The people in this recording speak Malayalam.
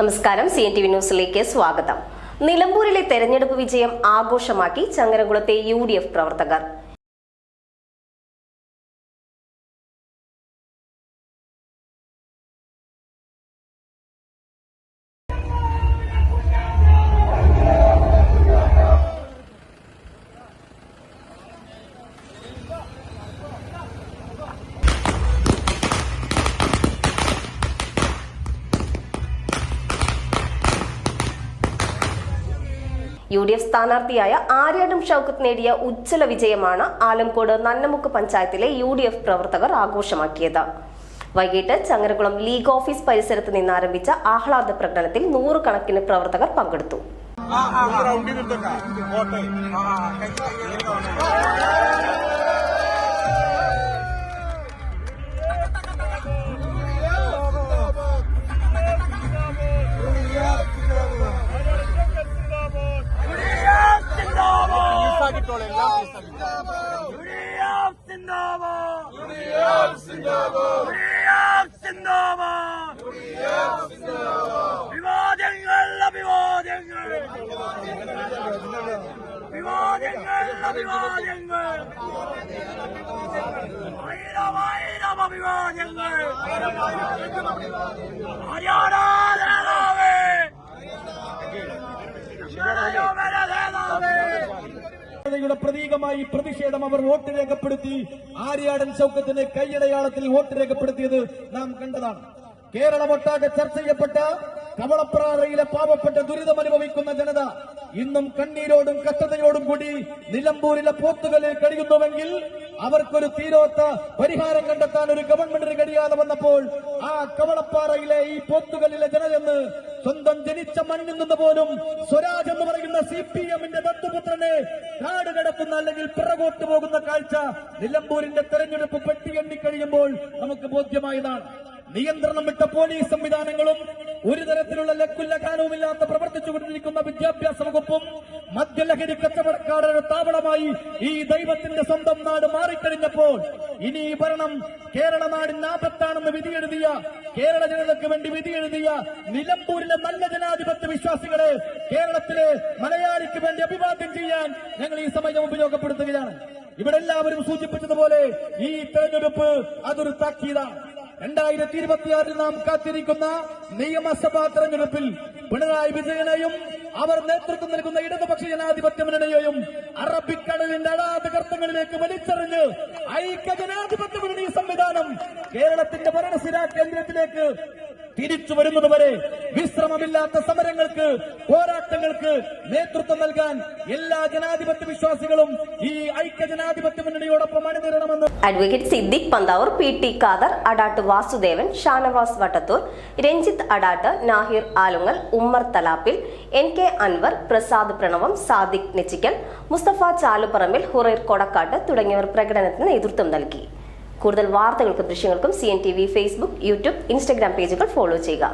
നമസ്കാരം. സി എൻ ടി വി ന്യൂസിലേക്ക് സ്വാഗതം. നിലമ്പൂരിലെ തെരഞ്ഞെടുപ്പ് വിജയം ആഘോഷമാക്കി ചങ്ങരകുളത്തെ യു ഡി എഫ് പ്രവർത്തകർ. യു ഡി എഫ് സ്ഥാനാർത്ഥിയായ ആര്യാടം ഷൌക്കത്ത് നേടിയ ഉജ്ജ്വല വിജയമാണ് ആലംകോട് നന്നമുക്ക് പഞ്ചായത്തിലെ യു ഡി എഫ് പ്രവർത്തകർ ആഘോഷമാക്കിയത്. വൈകിട്ട് ചങ്ങരകുളം ലീഗ് ഓഫീസ് പരിസരത്ത് നിന്ന് ആരംഭിച്ച ആഹ്ലാദ പ്രകടനത്തിൽ നൂറുകണക്കിന് പ്രവർത്തകർ പങ്കെടുത്തു. റൗണ്ടിൽ എല്ലാം വിവാദങ്ങൾ. അഭിവാദ്യങ്ങൾ വിവാദങ്ങൾ. അഭിവാദ്യങ്ങൾ ആയിരം ആയിരം അഭിവാദ്യങ്ങൾ ആര്യാടാ യുടെ പ്രതീകമായി പ്രതിഷേധം അവർ വോട്ട് രേഖപ്പെടുത്തി ആര്യാടൻ ചൗക്കത്തിന് കൈയടയാളത്തിൽ വോട്ട് രേഖപ്പെടുത്തിയത് നാം കണ്ടതാണ്. കേരളമൊട്ടാകെ ചർച്ച ചെയ്യപ്പെട്ട കവളപ്രാറയിലെ പാവപ്പെട്ട ദുരിതമനുഭവിക്കുന്ന ജനത ഇന്നും കണ്ണീരോടും കഷ്ടതയോടും കൂടി നിലമ്പൂരിലെ പോത്തുകളിൽ കഴിയുന്നുവെങ്കിൽ അവർക്കൊരു തീരോത്ത പരിഹാരം കണ്ടെത്താൻ ഒരു ഗവൺമെന്റിന് കഴിയാതെ വന്നപ്പോൾ ആ കവളപ്പാറയിലെ ഈ പോത്തുകളിലെ ജനതെന്ന് സ്വന്തം ജനിച്ച മണ്ണിൽ നിന്ന് പോലും സ്വരാജ് എന്ന് പറയുന്ന സി പി എമ്മിന്റെ ദത്തുപുത്രനെ കാട് കിടക്കുന്ന അല്ലെങ്കിൽ പിറകോട്ട് പോകുന്ന കാഴ്ച നിലമ്പൂരിന്റെ തെരഞ്ഞെടുപ്പ് പെട്ടി കഴിയുമ്പോൾ നമുക്ക് ബോധ്യമായതാണ്. നിയന്ത്രണം വിട്ട പോലീസ് സംവിധാനങ്ങളും ഒരു തരത്തിലുള്ള ലക്കുല്ല കാലവുമില്ലാത്ത പ്രവർത്തിച്ചുകൊണ്ടിരിക്കുന്ന വിദ്യാഭ്യാസ വകുപ്പും മദ്യലഹരി കച്ചവടക്കാരുടെ താവളമായി ഈ ദൈവത്തിന്റെ സ്വന്തം നാട് മാറിക്കഴിഞ്ഞപ്പോൾ ഇനി ഈ ഭരണം കേരള നാടിന് ആപത്താണെന്ന് വിധിയെഴുതിയ കേരള ജനതയ്ക്ക് വേണ്ടി വിധിയെഴുതിയ നിലമ്പൂരിലെ നല്ല ജനാധിപത്യ വിശ്വാസികളെ കേരളത്തിലെ മലയാളിക്ക് വേണ്ടി അഭിവാദ്യം ചെയ്യാൻ ഞങ്ങൾ ഈ സമയം ഉപയോഗപ്പെടുത്തുകയാണ്. ഇവിടെ എല്ലാവരും സൂചിപ്പിച്ചതുപോലെ ഈ തെരഞ്ഞെടുപ്പ് അതൊരു താക്കീതാണ്. രണ്ടായിരത്തി ഇരുപത്തിയാറിൽ നാം കാത്തിരിക്കുന്ന നിയമസഭാ തെരഞ്ഞെടുപ്പിൽ പിണറായി വിജയനെയും അവർ നേതൃത്വം നൽകുന്ന ഇടതുപക്ഷ ജനാധിപത്യ മുന്നണിയെയും അറബിക്കടലിന്റെ അടാതകർത്തങ്ങളിലേക്ക് വലിച്ചെറിഞ്ഞ് ഐക്യ ജനാധിപത്യ മുന്നണി സംവിധാനം കേരളത്തിന്റെ ഭരണസിരാ കേന്ദ്രത്തിലേക്ക് തിരിച്ചു വരുന്നതുവരെ വിശ്രമമില്ലാത്ത സമരങ്ങൾക്ക് പോരാട്ടങ്ങൾക്ക് നേതൃത്വം നൽകാൻ എല്ലാ ജനാധിപത്യ വിശ്വാസികളും ഈ ഐക്യ ജനാധിപത്യ മുന്നണിയോടൊപ്പം അണിനിരണമെന്ന് advocate Siddique Panthavoor P T Khader Adat Vasudevan Shanavas Vattathur Ranjith Adat Nahir Alungal Ummer Thalappil N K Anwar Prasad Pranavam Sadiq Nechikkal Mustafa Chaluparambil Hurair Kodakkat തുടങ്ങിയവർ പ്രകടനത്തിന് നേതൃത്വം നൽകി. കൂടുതൽ വാർത്തകൾക്കും ദൃശ്യങ്ങൾക്കും C N T V Facebook YouTube Instagram പേജുകൾ ഫോളോ ചെയ്യുക.